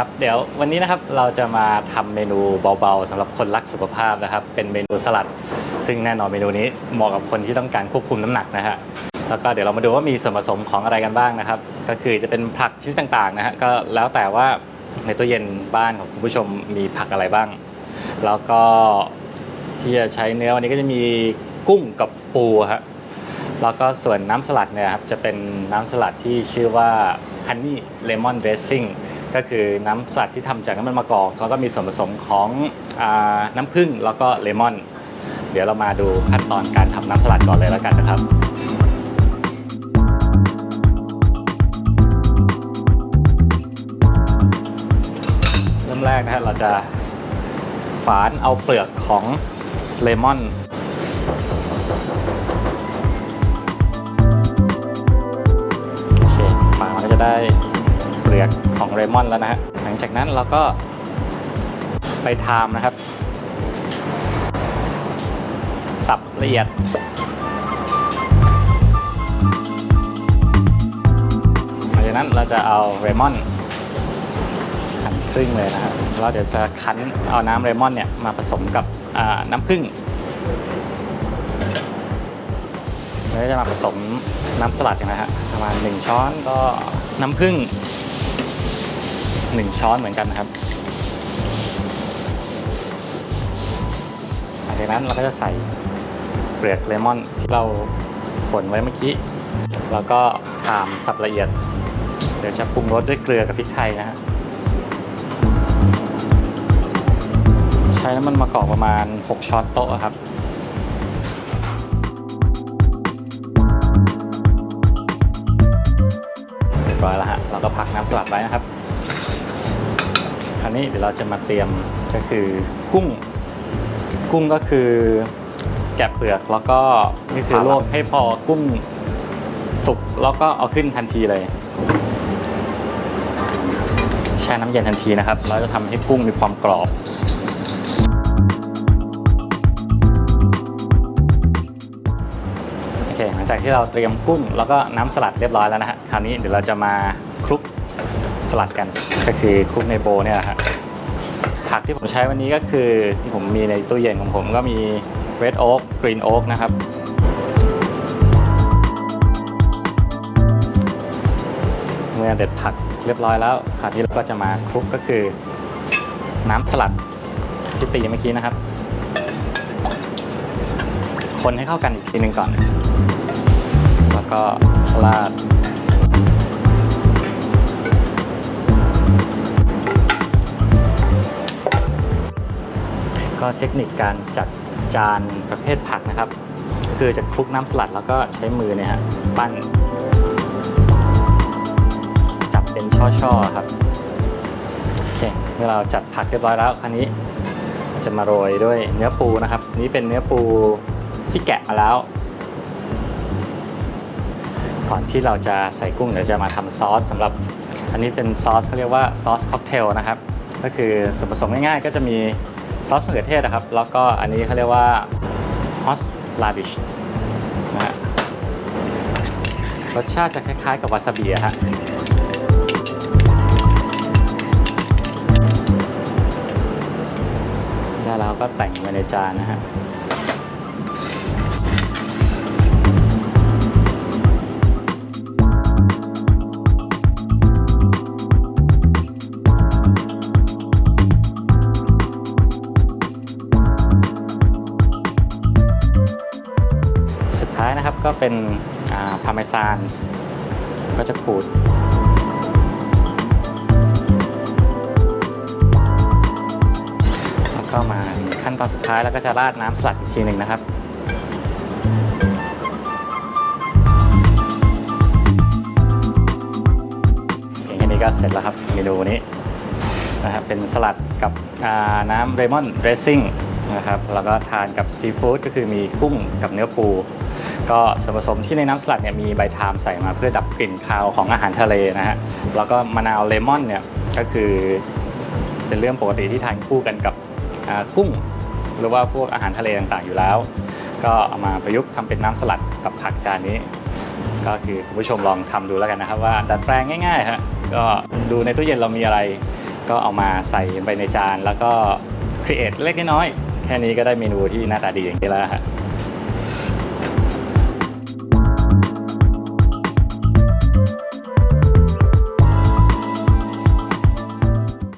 ครับเดี๋ยววันนี้นะครับเราจะมาทำเมนูเบาๆสำหรับคนรักสุขภาพนะครับ เป็นเมนูสลัด ซึ่งแน่นอนเมนูนี้เหมาะกับคนที่ต้องการควบคุมน้ำหนักนะฮะแล้วก็เดี๋ยวเรามาดูว่ามีส่วนผสมของอะไรกันบ้างนะครับ ก็คือจะเป็นผักชนิดต่างๆนะฮะก็แล้วแต่ว่าในตู้เย็นบ้านของคุณผู้ชมมีผักอะไรบ้าง แล้วก็ที่จะใช้เนื้อวันนี้ก็จะมีกุ้งกับปูฮะแล้วก็ส่วนน้ำสลัดเนี่ยครับจะเป็นน้ำสลัดที่ชื่อว่า Honey Lemon Dressing ก็คือน้ำสลัดที่ทำจากน้ำมันมะกอกแล้วก็มีส่วนผสมของอาน้ำผึ้งแล้วก็เลมอน เดี๋ยวเรามาดูขั้นตอนการทำน้ำสลัดก่อนเลยแล้วกันนะครับ เริ่มแรกนะฮะเราจะฝานเอาเปลือกของเลมอนโอเคฝามันก็จะได้ ลือกของเลมอนแล้วนะฮะ หลังจากนั้นเราก็ไปทามนะครับ สับละเอียด หลังจากนั้นเราจะเอาเลมอนหั่นครึ่งเลยนะครับแล้วเดี๋ยวจะคั้นเอาน้ำเลมอนเนี่ยมาผสมกับน้ำผึ้งแล้วก็จะมาผสมน้ำสลัดกันนะฮะประมาณ 1 ช้อนก็น้ำผึ้ง 1 ช้อนเหมือนกันนะครับหลังจากนั้นเราก็จะใส่เปลือกเลมอนที่เราฝนไว้เมื่อกี้ แล้วก็ทามสับละเอียด เดี๋ยวจะปรุงรสด้วยเกลือกับพริกไทยนะฮะใช้น้ำมันมะกอกประมาณ 6 ช้อนโต๊ะครับเรียบร้อยแล้วฮะเราก็พักน้ำสลัดไว้นะครับ คราวนี้เดี๋ยวเราจะมาเตรียมก็คือกุ้ง กุ้งก็คือแกะเปลือกแล้วก็นี่คือลวกให้พอกุ้งสุกแล้วก็เอาขึ้นทันทีเลยแช่น้ำเย็นทันทีนะครับแล้วจะทำให้กุ้งมีความกรอบโอเคหลังจากที่เราเตรียมกุ้งแล้วก็น้ำสลัดเรียบร้อยแล้วนะฮะคราวนี้เดี๋ยวเราจะมาคลุก สลัดกัน ก็คือคลุกในโบเนี่ยฮะผักที่ผมใช้วันนี้ก็คือที่ผมมีในตู้เย็นของผมก็มี red oak green oak นะครับเมื่อเด็ดผักเรียบร้อยแล้วคราวนี้เราก็จะมาคลุกก็คือน้ำสลัดที่ตีเมื่อกี้นะครับ คนให้เข้ากันอีกทีหนึ่งก่อน แล้วก็ราด เทคนิคการจัดจานประเภทผักนะครับ คือจะคลุกน้ำสลัดแล้วก็ใช้มือเนี่ยฮะปั้น จับเป็นช่อๆครับโอเคเมื่อเราจัดผักเรียบร้อยแล้วคราวนี้จะมาโรยด้วยเนื้อปูนะครับ นี่เป็นเนื้อปูที่แกะมาแล้ว ก่อนที่เราจะใส่กุ้งเดี๋ยวจะมาทำซอสสำหรับ อันนี้เป็นซอสเขาเรียกว่าซอสค็อกเทลนะครับ ก็คือส่วนผสมง่ายๆ ก็จะมีซอสมะเขือเทศนะครับ แล้วก็อันนี้เขาเรียกว่าฮอสลาดิชนะฮะรสชาติจะคล้ายๆกับวาซาบิฮะได้แล้วก็แต่งไว้ในจานนะฮะ ก็เป็นพาเมซานก็จะขูดแล้วก็มาขั้นตอนสุดท้ายแล้วก็จะราดน้ำสลัดอีกทีหนึ่งนะครับอเคแค่นี้ก็เสร็จแล้วครับเมนูนี้นะครับเป็นสลัดกับน้ำเรมอนเดรสซิ่ง นะครับแล้วก็ทานกับซีฟู้ดก็คือมีกุ้งกับเนื้อปู ก็ส่วนผสมที่ในน้ำสลัดเนี่ยมีใบทามใส่มาเพื่อดับกลิ่นคาวของอาหารทะเลนะฮะแล้วก็มะนาวเลมอนเนี่ยก็คือเป็นเรื่องปกติที่ทานคู่กันกับกุ้งหรือว่าพวกอาหารทะเลต่างๆอยู่แล้ว ก็เอามาประยุกต์ทำเป็นน้ำสลัดกับผักจานนี้ก็คือคุณผู้ชมลองทำดูแล้วกันนะครับว่าดัดแปลงง่ายๆฮะก็ดูในตู้เย็นเรามีอะไร ก็เอามาใส่ไปในจานแล้วก็ครีเอทเล็กน้อย ค่นี้ก็ได้เมนูที่หน้าตาดีอย่างนี้แล้วฮะ